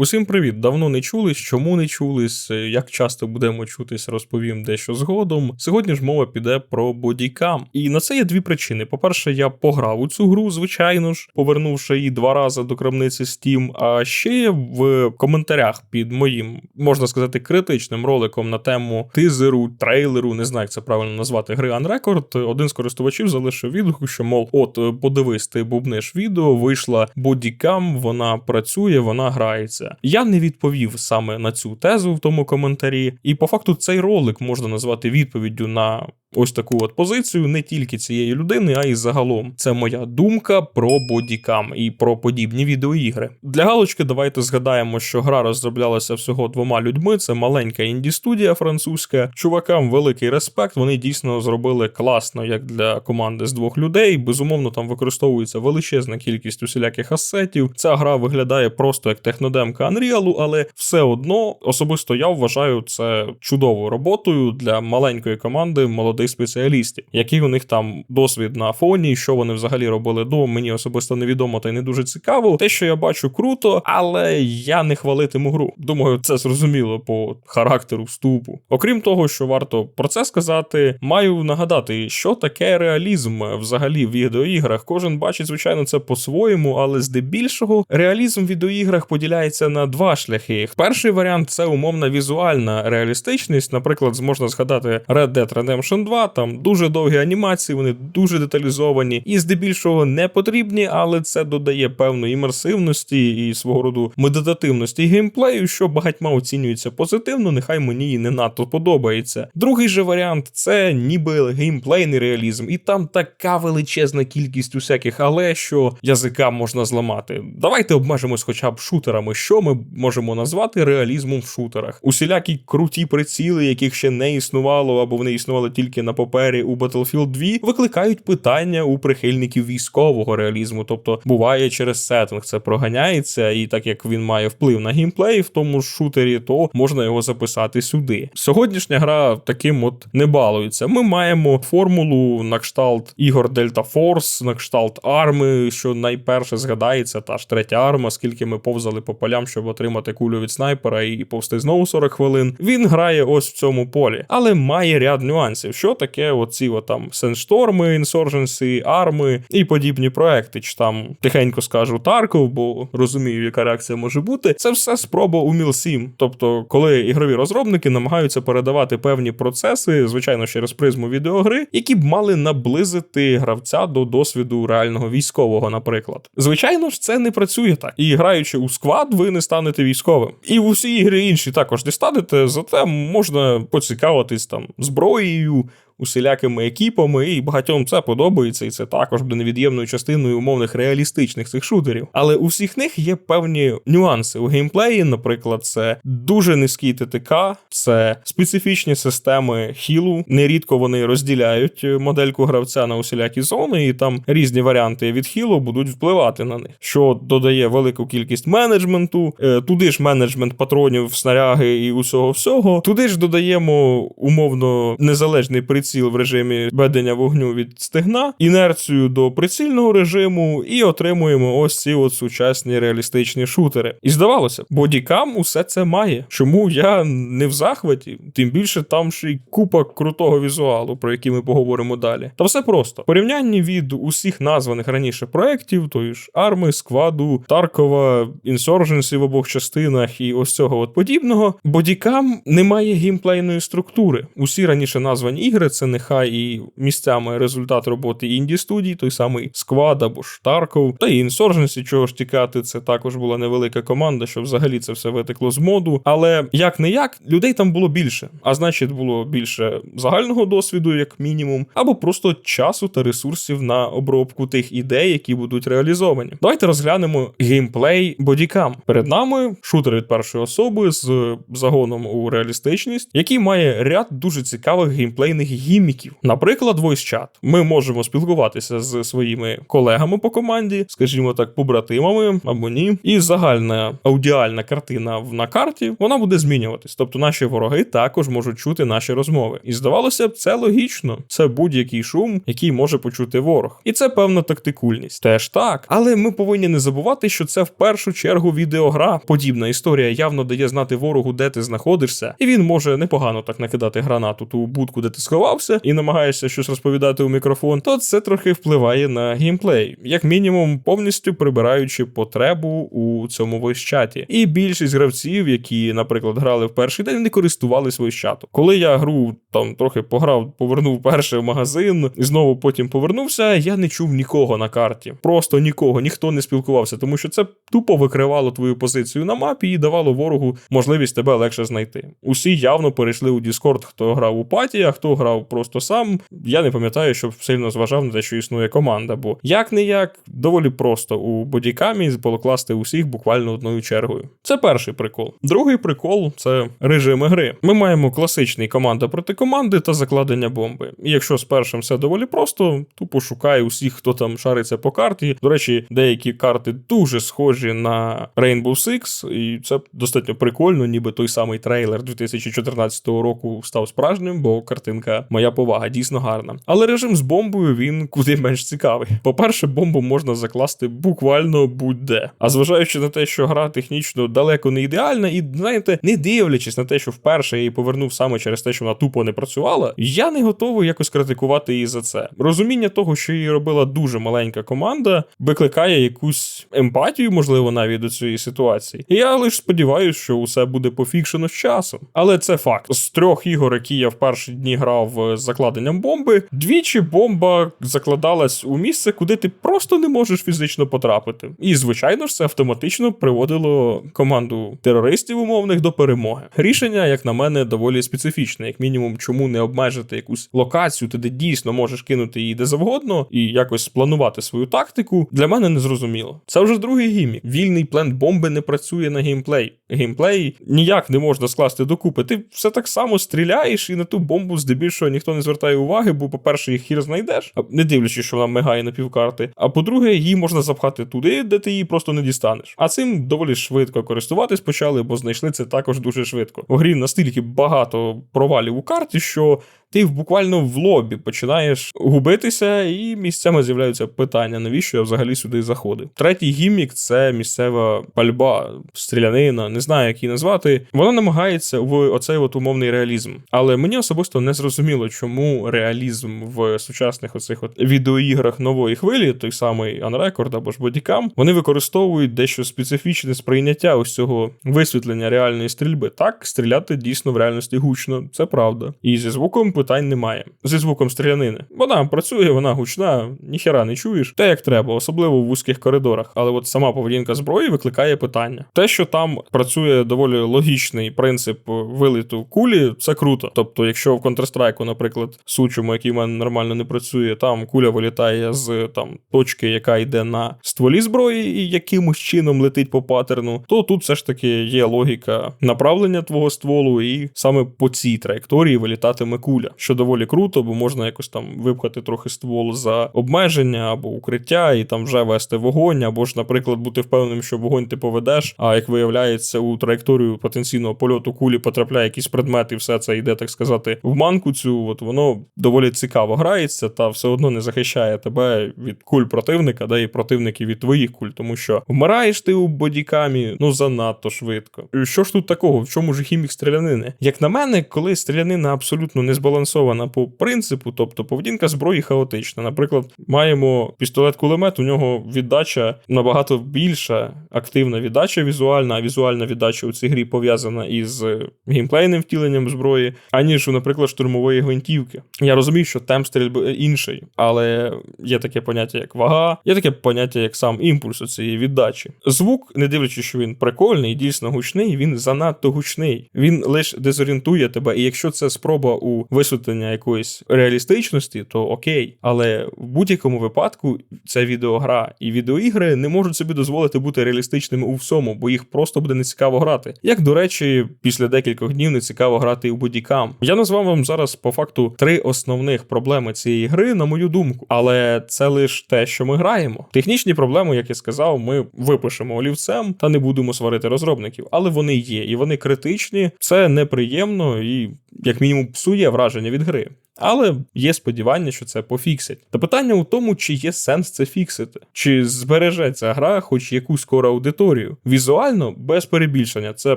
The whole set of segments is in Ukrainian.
Усім привіт! Давно не чулись, чому не чулись, як часто будемо чутись, розповім дещо згодом. Сьогодні ж мова піде про бодікам. І на це є дві причини. По-перше, я пограв у цю гру, звичайно ж, повернувши її два рази до крамниці Steam. А ще в коментарях під моїм, можна сказати, критичним роликом на тему тизеру, трейлеру, не знаю, як це правильно назвати, гри Unrecord, один з користувачів залишив відгук, що мов, от подивись, ти бубниш відео, вийшла бодікам, вона працює, вона грається. Я не відповів саме на цю тезу в тому коментарі, і по факту цей ролик можна назвати відповіддю на ось таку от позицію не тільки цієї людини, а й загалом. Це моя думка про бодікам і про подібні відеоігри. Для галочки давайте згадаємо, що гра розроблялася всього двома людьми. Це маленька інді студія французька. Чувакам великий респект. Вони дійсно зробили класно, як для команди з двох людей. Безумовно, там використовується величезна кількість усіляких асетів. Ця гра виглядає просто як технодемка Unreal, але все одно особисто я вважаю це чудовою роботою для маленької команди молодих спеціалістів. Який у них там досвід на фоні, що вони взагалі робили до мені особисто невідомо та й не дуже цікаво. Те, що я бачу, круто, але я не хвалитиму гру. Думаю, це зрозуміло по характеру вступу. Окрім того, що варто про це сказати, маю нагадати, що таке реалізм взагалі в відеоіграх. Кожен бачить, звичайно, це по-своєму, але здебільшого реалізм в відеоіграх поділяється на два шляхи. Перший варіант це умовна візуальна реалістичність. Наприклад, можна згадати Red Dead Redemption 2, там дуже довгі анімації, вони дуже деталізовані і здебільшого не потрібні, але це додає певної імерсивності і свого роду медитативності геймплею, що багатьма оцінюється позитивно, нехай мені і не надто подобається. Другий же варіант це ніби геймплейний реалізм, і там така величезна кількість усяких але, що язика можна зламати. Давайте обмежимось хоча б шутерами, що ми можемо назвати реалізмом в шутерах. Усілякі круті приціли, яких ще не існувало, або вони існували тільки на папері у Battlefield 2, викликають питання у прихильників військового реалізму. Тобто буває через сеттинг це проганяється, і так як він має вплив на геймплей в тому ж шутері, то можна його записати сюди. Сьогоднішня гра таким от не балується. Ми маємо формулу на кшталт ігор Delta Force, на кшталт арми, що найперше згадається, та ж третя арма, скільки ми повзали по полям, щоб отримати кулю від снайпера і повсти знову 40 хвилин. Він грає ось в цьому полі, але має ряд нюансів. Що таке оці от там Сеншторми, Insurgency, арми і подібні проекти, чи там тихенько скажу Тарков, бо розумію, яка реакція може бути. Це все спроба у Мілсім. Тобто, коли ігрові розробники намагаються передавати певні процеси, звичайно, через призму відеогри, які б мали наблизити гравця до досвіду реального військового, наприклад. Звичайно ж, це не працює так. І граючи у сквад, ви не станете військовим. І усі ігри інші також не станете, зате можна поцікавитись там зброєю усілякими екіпами, і багатьом це подобається, і це також буде невід'ємною частиною умовних реалістичних цих шутерів. Але у всіх них є певні нюанси у геймплеї. Наприклад, це дуже низький ТТК, це специфічні системи хілу. Нерідко вони розділяють модельку гравця на усілякі зони, і там різні варіанти від хілу будуть впливати на них, що додає велику кількість менеджменту. Е, туди ж менеджмент патронів, снаряги і усього всього. Туди ж додаємо умовно незалежний приціл приціл в режимі ведення вогню від стегна, інерцію до прицільного режиму, і отримуємо ось ці от сучасні реалістичні шутери. І здавалося, бодікам усе це має. Чому я не в захваті? Тим більше там ще й купа крутого візуалу, про який ми поговоримо далі. Та все просто порівнянні від усіх названих раніше проєктів, тої ж арми, скваду, Таркова, Insurgency в обох частинах і ось цього от подібного. Бодікам не має геймплейної структури. Усі раніше названі ігри це нехай і місцями результат роботи інді студій, той самий Сквад або ж Тарков, та і Insurgency, чого ж тікати, це також була невелика команда, що взагалі це все витекло з моду. Але як не як, людей там було більше, а значить, було більше загального досвіду, як мінімум, або просто часу та ресурсів на обробку тих ідей, які будуть реалізовані. Давайте розглянемо геймплей бодікам. Перед нами шутер від першої особи з загоном у реалістичність, який має ряд дуже цікавих геймплейних гіміків. Наприклад, voice-chat. Ми можемо спілкуватися з своїми колегами по команді, скажімо так, побратимами або ні. І загальна аудіальна картина на карті вона буде змінюватись. Тобто наші вороги також можуть чути наші розмови. І здавалося б, це логічно. Це будь-який шум, який може почути ворог. І це певна тактикульність. Теж так. Але ми повинні не забувати, що це в першу чергу відеогра. Подібна історія явно дає знати ворогу, де ти знаходишся, і він може непогано так накидати гранату ту будку, де ти сховався, і намагаєшся щось розповідати у мікрофон. То це трохи впливає на геймплей, як мінімум, повністю прибираючи потребу у цьому войс-чаті. І більшість гравців, які, наприклад, грали в перший день, не користувалися войс-чатом. Коли я гру там трохи пограв, повернув перший в магазин і знову потім повернувся, я не чув нікого на карті. Просто нікого, ніхто не спілкувався, тому що це тупо викривало твою позицію на мапі і давало ворогу можливість тебе легше знайти. Усі явно перейшли у Discord, хто грав у паті, а хто грав просто сам. Я не пам'ятаю, щоб сильно зважав на те, що існує команда, бо як не як доволі просто у бодікамі покласти усіх буквально одною чергою. Це перший прикол. Другий прикол це режими гри. Ми маємо класичний команда проти команди та закладення бомби. І якщо з першим все доволі просто, тупо шукай усіх, хто там шариться по карті. До речі, деякі карти дуже схожі на Rainbow Six, і це достатньо прикольно, ніби той самий трейлер 2014 року став справжнім, бо картинка моя повага дійсно гарна. Але режим з бомбою він куди менш цікавий. По-перше, бомбу можна закласти буквально будь-де. А зважаючи на те, що гра технічно далеко не ідеальна, і знаєте, не дивлячись на те, що вперше я її повернув саме через те, що вона тупо не працювала, я не готовий якось критикувати її за це. Розуміння того, що її робила дуже маленька команда, викликає якусь емпатію, можливо, навіть до цієї ситуації. І я лише сподіваюся, що усе буде пофікшено з часом. Але це факт. З трьох ігор, які я в перші дні грав закладенням бомби, двічі бомба закладалась у місце, куди ти просто не можеш фізично потрапити. І звичайно ж, це автоматично приводило команду терористів умовних до перемоги. Рішення, як на мене, доволі специфічне, як мінімум, чому не обмежити якусь локацію, ти дійсно можеш кинути її де завгодно і якось спланувати свою тактику. Для мене не зрозуміло. Це вже другий гімік. Вільний плент бомби не працює на геймплей. Геймплей ніяк не можна скласти докупи. Ти все так само стріляєш, і на ту бомбу здебільшого ніхто не звертає уваги, бо, по-перше, їх хір знайдеш, не дивлячись, що вона мигає на півкарти. А по-друге, її можна запхати туди, де ти її просто не дістанеш. А цим доволі швидко користуватись почали, бо знайшли це також дуже швидко. У грі настільки багато провалів у карті, що ти буквально в лобі починаєш губитися, і місцями з'являються питання, навіщо я взагалі сюди заходив. Третій гіммік це місцева пальба, стрілянина, не знаю, як її назвати. Вона намагається в оцей от умовний реалізм. Але мені особисто не зрозуміло, чому реалізм в сучасних оцих от відеоіграх нової хвилі, той самий Unrecord або ж Bodycam, вони використовують дещо специфічне сприйняття ось цього висвітлення реальної стрільби. Так, стріляти дійсно в реальності гучно, це правда. І зі звуком питань немає. Зі звуком стрілянини. Вона працює, вона гучна, ніхера не чуєш. Те як треба, особливо в вузьких коридорах. Але от сама поведінка зброї викликає питання. Те, що там працює доволі логічний принцип виліту кулі, це круто. Тобто, якщо в Counter-Strike, наприклад, сучому, який в мене нормально не працює, там куля вилітає з там точки, яка йде на стволі зброї, і якимось чином летить по паттерну, то тут все ж таки є логіка направлення твого стволу, і саме по цій траєкторії вилітатиме куля, що доволі круто, бо можна якось там випхати трохи ствол за обмеження або укриття, і там вже вести вогонь, або ж, наприклад, бути впевненим, що вогонь ти поведеш. А як виявляється, у траєкторію потенційного польоту кулі потрапляє якийсь предмет, і все це йде, так сказати, в манку цю. От воно доволі цікаво грається, та все одно не захищає тебе від куль противника, да і противників від твоїх куль, тому що вмираєш ти у бодікамі ну занадто швидко. Що ж тут такого? В чому ж хімік стрілянини? Як на мене, коли стрілянина абсолютно не збалансована по принципу, тобто поведінка зброї хаотична. Наприклад, маємо пістолет-кулемет, у нього віддача набагато більша, активна віддача візуальна, а візуальна віддача у цій грі пов'язана із геймплейним втіленням зброї, аніж наприклад, штурмової гвинтівки. Я розумію, що темп стрільби інший, але є таке поняття, як вага, є таке поняття, як сам імпульс у цієї віддачі. Звук, не дивлячись, що він прикольний, дійсно гучний, він занадто гучний. Він лише дезорієнтує тебе, і якщо це спроба у висвітлення якоїсь реалістичності, то окей. Але в будь-якому випадку це відеогра, і відеоігри не можуть собі дозволити бути реалістичними у всьому, бо їх просто буде нецікаво грати. Як до речі, після декількох днів не цікаво грати і у бодікам. Я назвав вам зараз по факту три основних проблеми цієї гри, на мою думку. Але це лише те, що ми граємо. Технічні проблеми, як я сказав, ми випишемо олівцем та не будемо сварити розробників, але вони є і вони критичні. Це неприємно і, як мінімум, псує враження від гри. Але є сподівання, що це пофіксять. Та питання у тому, чи є сенс це фіксити, чи збережеться гра, хоч якусь скоро аудиторію. Візуально, без перебільшення, це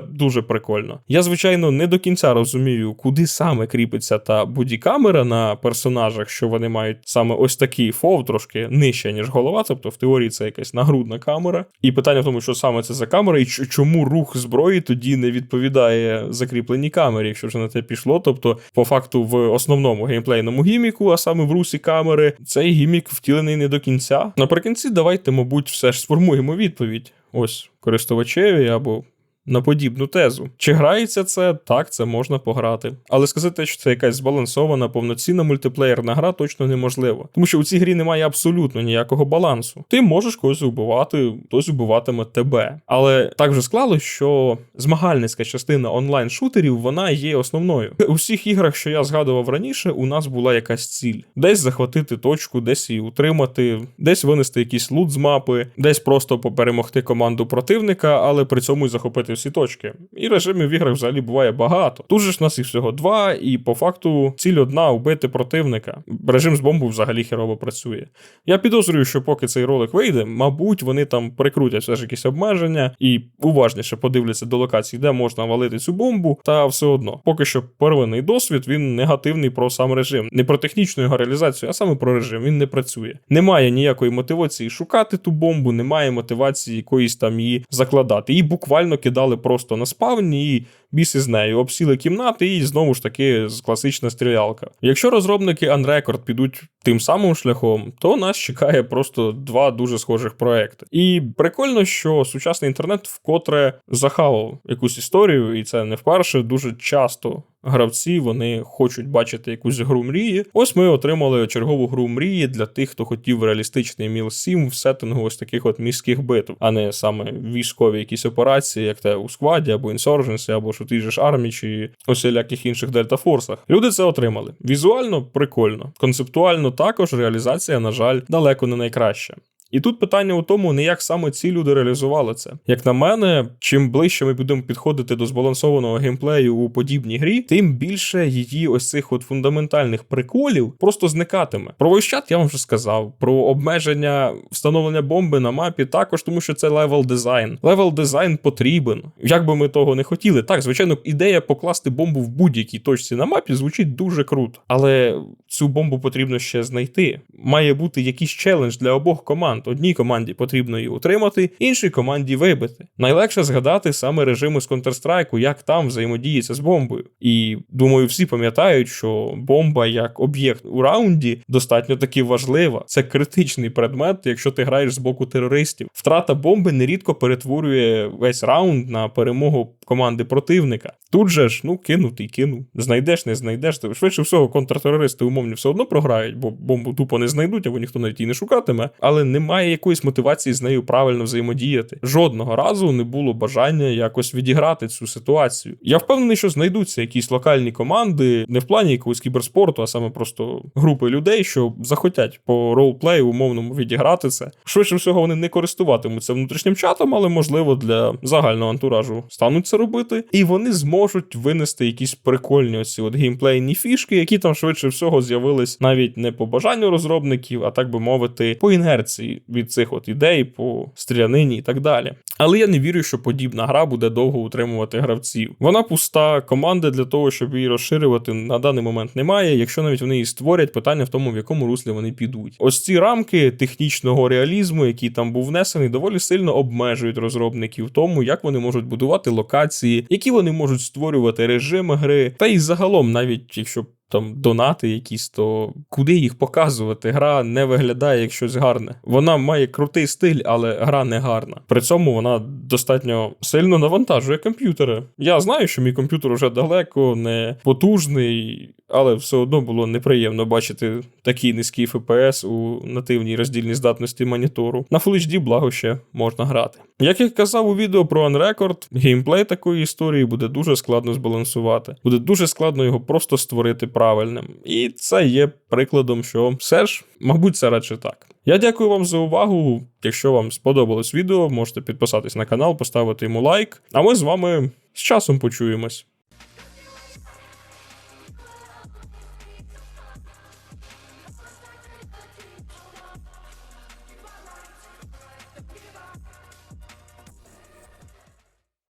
дуже прикольно. Я, звичайно, не до кінця розумію, куди саме кріпиться та бодікамера на персонажах, що вони мають саме ось такий фов, трошки нижче, ніж голова, тобто в теорії це якась нагрудна камера. І питання в тому, що саме це за камера, і чому рух зброї тоді не відповідає закріпленій камері, якщо вже на те пішло. Тобто, по факту, в основному геймплейному гіміку, а саме в русі камери, цей гімік втілений не до кінця. Наприкінці, давайте, мабуть, все ж сформуємо відповідь. Ось користувачеві або на подібну тезу. Чи грається це? Так, це можна пограти. Але сказати, що це якась збалансована, повноцінна мультиплеєрна гра, точно неможливо. Тому що у цій грі немає абсолютно ніякого балансу. Ти можеш когось убивати, хтось убиватиме тебе. Але так вже склалось, що змагальницька частина онлайн-шутерів вона є основною. У всіх іграх, що я згадував раніше, у нас була якась ціль: десь захватити точку, десь її утримати, десь винести якийсь лут з мапи, десь просто поперемогти команду противника, але при цьому й захопити всі точки. І режимів в іграх взагалі буває багато. Тут же ж нас їх всього два, і по факту ціль одна убити противника. Режим з бомбу взагалі херово працює. Я підозрюю, що поки цей ролик вийде, мабуть, вони там прикрутять все ж якісь обмеження і уважніше подивляться до локацій, де можна валити цю бомбу, та все одно. Поки що первинний досвід він негативний про сам режим. Не про технічну його реалізацію, а саме про режим. Він не працює. Немає ніякої мотивації шукати ту бомбу, немає мотивації якоїсь там її закладати. Її буквально кидали стояли просто на спавні і біси з нею, обсіли кімнати, і знову ж таки класична стрілялка. Якщо розробники Unrecord підуть тим самим шляхом, то нас чекає просто два дуже схожих проекти. І прикольно, що сучасний інтернет вкотре захавав якусь історію, і це не вперше дуже часто гравці вони хочуть бачити якусь гру мрії. Ось ми отримали чергову гру мрії для тих, хто хотів реалістичний міл 7 в сеттингу ось таких от міських битв, а не саме військові якісь операції, як те у скваді або інсорженсі, або що же ж армії, чи усіляких інших дельтафорсах. Люди це отримали. Візуально прикольно, концептуально також реалізація, на жаль, далеко не найкраща. І тут питання у тому, не як саме ці люди реалізували це. Як на мене, чим ближче ми будемо підходити до збалансованого геймплею у подібній грі, тим більше її ось цих от фундаментальних приколів просто зникатиме. Про войщат я вам вже сказав. Про обмеження встановлення бомби на мапі також, тому що це левел дизайн. Левел дизайн потрібен. Як би ми того не хотіли. Так, звичайно, ідея покласти бомбу в будь-якій точці на мапі звучить дуже круто. Але цю бомбу потрібно ще знайти. Має бути якийсь челендж для обох команд. Одній команді потрібно її утримати, іншій команді вибити. Найлегше згадати саме режими з Counter-Strike, як там взаємодіється з бомбою. І думаю, всі пам'ятають, що бомба як об'єкт у раунді достатньо таки важлива. Це критичний предмет, якщо ти граєш з боку терористів. Втрата бомби нерідко перетворює весь раунд на перемогу команди противника. Тут же ж, ну, кинути й кину. Знайдеш, не знайдеш. Швидше всього, контртерористи умовні все одно програють, бо бомбу тупо не знайдуть, або ніхто навіть її не шукатиме. Але немає якоїсь мотивації з нею правильно взаємодіяти. Жодного разу не було бажання якось відіграти цю ситуацію. Я впевнений, що знайдуться якісь локальні команди, не в плані якогось кіберспорту, а саме просто групи людей, що захотять по ролплею умовному відіграти це. Швидше всього, вони не користуватимуться внутрішнім чатом, але можливо для загального антуражу стануть це робити, і вони зможуть винести якісь прикольні оці от геймплейні фішки, які там швидше всього з'явились навіть не по бажанню розробників, а так би мовити, по інерції від цих от ідей, по стрілянині і так далі. Але я не вірю, що подібна гра буде довго утримувати гравців. Вона пуста, команди для того, щоб її розширювати, на даний момент немає. Якщо навіть вони її створять, питання в тому, в якому руслі вони підуть. Ось ці рамки технічного реалізму, який там був внесений, доволі сильно обмежують розробників в тому, як вони можуть будувати локації, які вони можуть створювати режими гри, та й загалом, навіть якщо там донати якісь, то куди їх показувати? Гра не виглядає як щось гарне. Вона має крутий стиль, але гра не гарна. При цьому вона достатньо сильно навантажує комп'ютери. Я знаю, що мій комп'ютер вже далеко не потужний. Але все одно було неприємно бачити такий низький FPS у нативній роздільній здатності монітору. На Full HD, благо ще можна грати. Як я казав у відео про Unrecord, геймплей такої історії буде дуже складно збалансувати. Буде дуже складно його просто створити правильним. І це є прикладом, що все ж, мабуть, це радше так. Я дякую вам за увагу. Якщо вам сподобалось відео, можете підписатись на канал, поставити йому лайк. А ми з вами з часом почуємось.